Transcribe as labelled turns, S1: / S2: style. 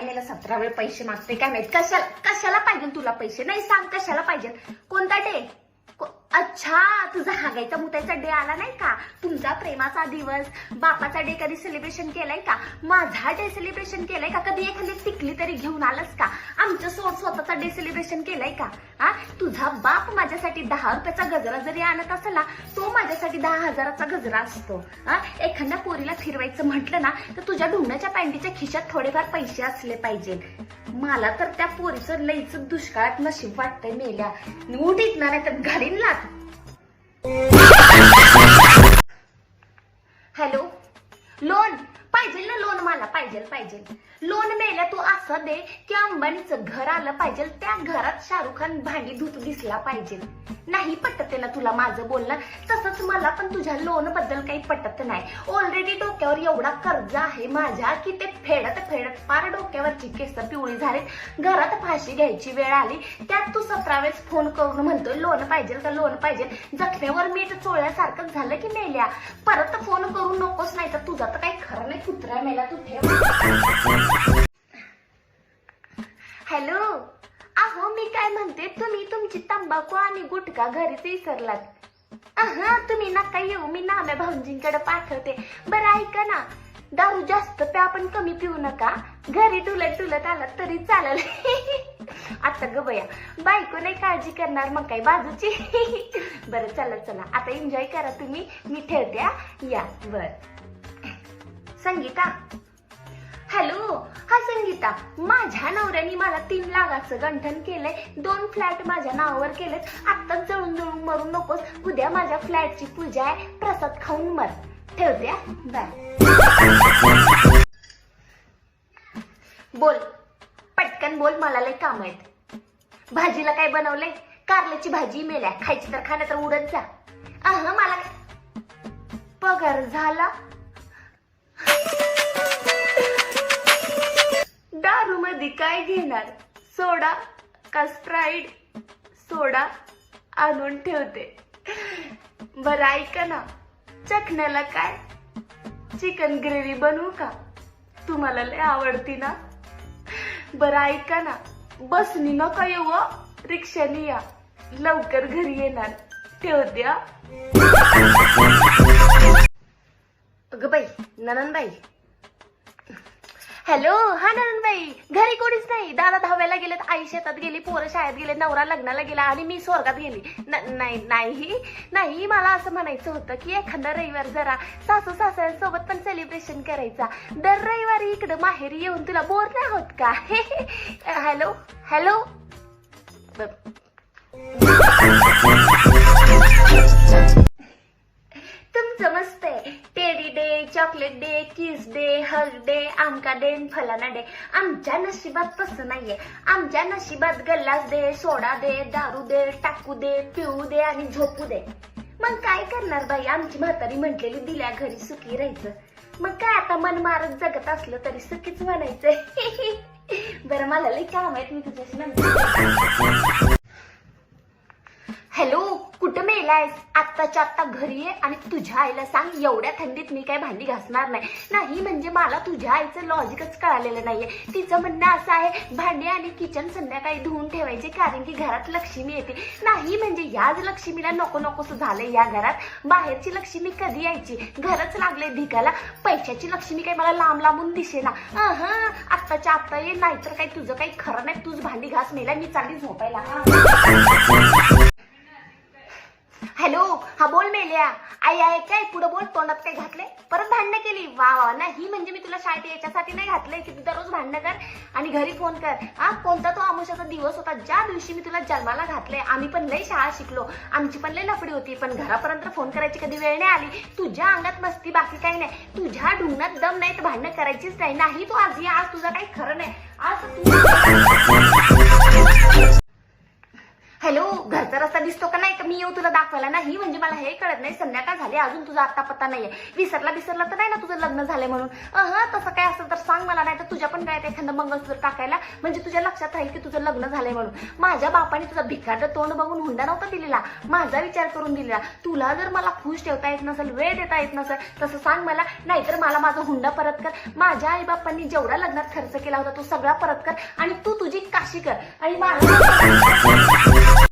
S1: काय मला सतरा वेळ पैसे मागते काय माहीत? कशाला कशाला पाहिजे तुला पैसे? नाही सांग कशाला पाहिजे कोणता डे? अच्छा तुझा हागायचा मुतायचा डे आला नाही का? तुमचा प्रेमाचा दिवस बापाचा डे कधी सेलिब्रेशन केलाय का? माझा डे सेलिब्रेशन केलाय का? कधी एखादी टिकली तरी घेऊन आलास का? आमच्या सोड स्वतःचा डे सेलिब्रेशन केलाय का? हा? तुझा बाप माझ्यासाठी दहा रुपयाचा गजरा जरी आणत असला तो माझ्यासाठी दहा हजाराचा गजरा असतो. हा? एखाद्या पोरीला फिरवायचं म्हटलं ना तर तुझ्या ढुंगणाच्या पॅन्टीच्या खिशात थोडेफार पैसे असले पाहिजे. मला तर त्या पोरीचं लईच दुष्काळात नशीब वाटतंय मेल्या. उठ ना नाही तर घालीन लाट पाहिजे. लोन मेल्या तू असं दे अंबानीचं घर आलं पाहिजे त्या घरात शाहरुख खान भांडी धुत दिसला पाहिजे. नाही पटत ना तुला माझं बोलणं? तसंच मला पण तुझ्या लोनबद्दल काही पटत नाही. ऑलरेडी डोक्यावर एवढा कर्ज आहे माझ्या की ते फेडत फेडत फार डोक्यावरची केस पिवळी झालीत. घरात फाशी घ्यायची वेळ आली. त्यात तू सतरा वेळेस फोन करून म्हणतोय लोन पाहिजे का? लोन पाहिजे. जखमेवर मीठ चोळ्यासारखं झालं की मेल्या. परत फोन करू नकोस नाही तर तुझा तर काही खरं नाही कुत्रा मेला तू ठेव. हॅलो? अहो मी काय म्हणते तुम्ही तुमची तंबाखू आणि गुटखा घरीच विसरलात. अहा तुम्ही नका येऊ मी नाम्या भाऊजींकडे पाठवते. बरं ऐका ना. दारू जास्त प्या पण कमी पिऊ नका. घरी डुलत डुलत आला तरी चालेल. आता ग बया बायको नाही काळजी करणार मग काय बाजूची? बरं चला चला. आता एन्जॉय करा तुम्ही. मी ठेवते या बर. संगीता? हॅलो हा संगीता. माझ्या नवऱ्याने मला तीन लाखाचं गंठन केलंय. दोन फ्लॅट माझ्या नावावर केलेत. आत्ताच जळून जळून मरू नकोस. उद्या माझ्या फ्लॅटची पूजा आहे. प्रसाद खाऊन मर. ठेवते बाय. बोल. पटकन बोल मला लय काम आहेत. भाजीला काय बनवलंय? कारल्याची भाजी मेल्या. खायची तर खाण्या तर उडत जा. अह मला पगार झाला? कधी काय घेणार? सोडा. का स्प्राईड सोडा आणून ठेवते. बरं ऐका ना. चखण्याला काय? चिकन ग्रेव्ही बनवू का? तुम्हाला लय आवडती ना? बरं ऐका ना. बसनी नका येऊ रिक्षाने या. लवकर घरी येणार. ठेवते अगं बाई ननंदबाई. हॅलो हा नंदबाई घरी कोणीच नाही. दादा धाव्याला गेलेत आई शेतात गेली पोरं शाळेत गेले नवरा लग्नाला गेला आणि मी स्वर्गात गेली. न- नाही नाही. नाही मला असं म्हणायचं होतं की एखादा रविवार जरा सासू सासऱ्यांसोबत पण सेलिब्रेशन करायचा. दर रविवारी इकडं माहेरी येऊन तुला बोर नाही होत का? Hello hello. Chocolate day kiss day hug day आमका डे फलाना डे आमच्या नशिबात तसं नाहीये. आमच्या नशिबात गल्लास दे सोडा दे दारू दे टाकू दे पिऊ दे आणि झोपू दे. मग काय करणार बाई? आमची म्हातारी म्हटलेली दिल्या घरी सुखी राहायचं. मग काय आता मन मारत जगत असलं तरी सुखीच म्हणायचंय. बरं मला लई काम आहेत मी तुझ्याशी नंतर. हॅलो कुठं मेलायस? आत्ताच्या आत्ता घरी ये आणि तुझ्या आईला सांग एवढ्या थंडीत मी काय भांडी घासणार नाही. नाही म्हणजे मला तुझ्या आईचं लॉजिकच कळालेलं नाहीये. तिचं म्हणणं असं आहे भांडी आणि किचन संध्याकाळी धुवून ठेवायचे कारण की घरात लक्ष्मी येते. नाही म्हणजे याच लक्ष्मीला नको नकोस झालंय या घरात. बाहेरची लक्ष्मी कधी यायची? घरच लागले भिकाला पैशाची लक्ष्मी काही मला लांब लांबून दिसेना. आत्ताच्या आत्ता ये नाहीतर काही तुझं काही खरं नाही. तुझ भांडी घास मेला मी चालली झोपायला. आल्या. आई आहे काय? पुढं बोल तोंडात काय घातले परत भांडणं केली. वा वा नाही म्हणजे मी तुला शाळेत याच्यासाठी नाही घातले की तू दररोज भांडणं कर आणि घरी फोन कर. हा कोणता तो आमुष्याचा दिवस होता? ज्या दिवशी मी तुला जन्माला घातले आम्ही पण लय शाळा शिकलो. आमची पण लय लफडी होती. पण घरापर्यंत फोन करायची कधी वेळ नाही आली. तुझ्या अंगात मस्ती बाकी काही नाही. तुझ्या ढुंगणात दम नाही तर भांडणं करायचीच नाही. नाही तू आज या आज तुझं काही खरं नाही. आज तू तुला दाखवायला नाही म्हणजे मला हे कळत नाही. संध्याकाळ झाली अजून तुझा आता पत्ता नाहीये. विसरला विसरला तर नाही ना तुझं लग्न झालंय म्हणून. अह तसं काय असेल तर सांग मला नाही तर तुझ्या पण काय एखादं मंगळसूत्र टाकायला म्हणजे तुझ्या लक्षात राहील की तुझं लग्न झालंय म्हणून. माझ्या बापाने तुझा भिकाड तोंड बघून हुंडा नव्हता दिलेला. माझा विचार करून दिलेला. तुला जर मला खुश ठेवता येत नसेल वेळ देता येत नसेल तसं सांग मला. नाहीतर मला माझा हुंडा परत कर. माझ्या आई बापांनी जेवढा लग्नात खर्च केला होता तो सगळा परत कर. आणि तू तुझी काशी कर. आणि मला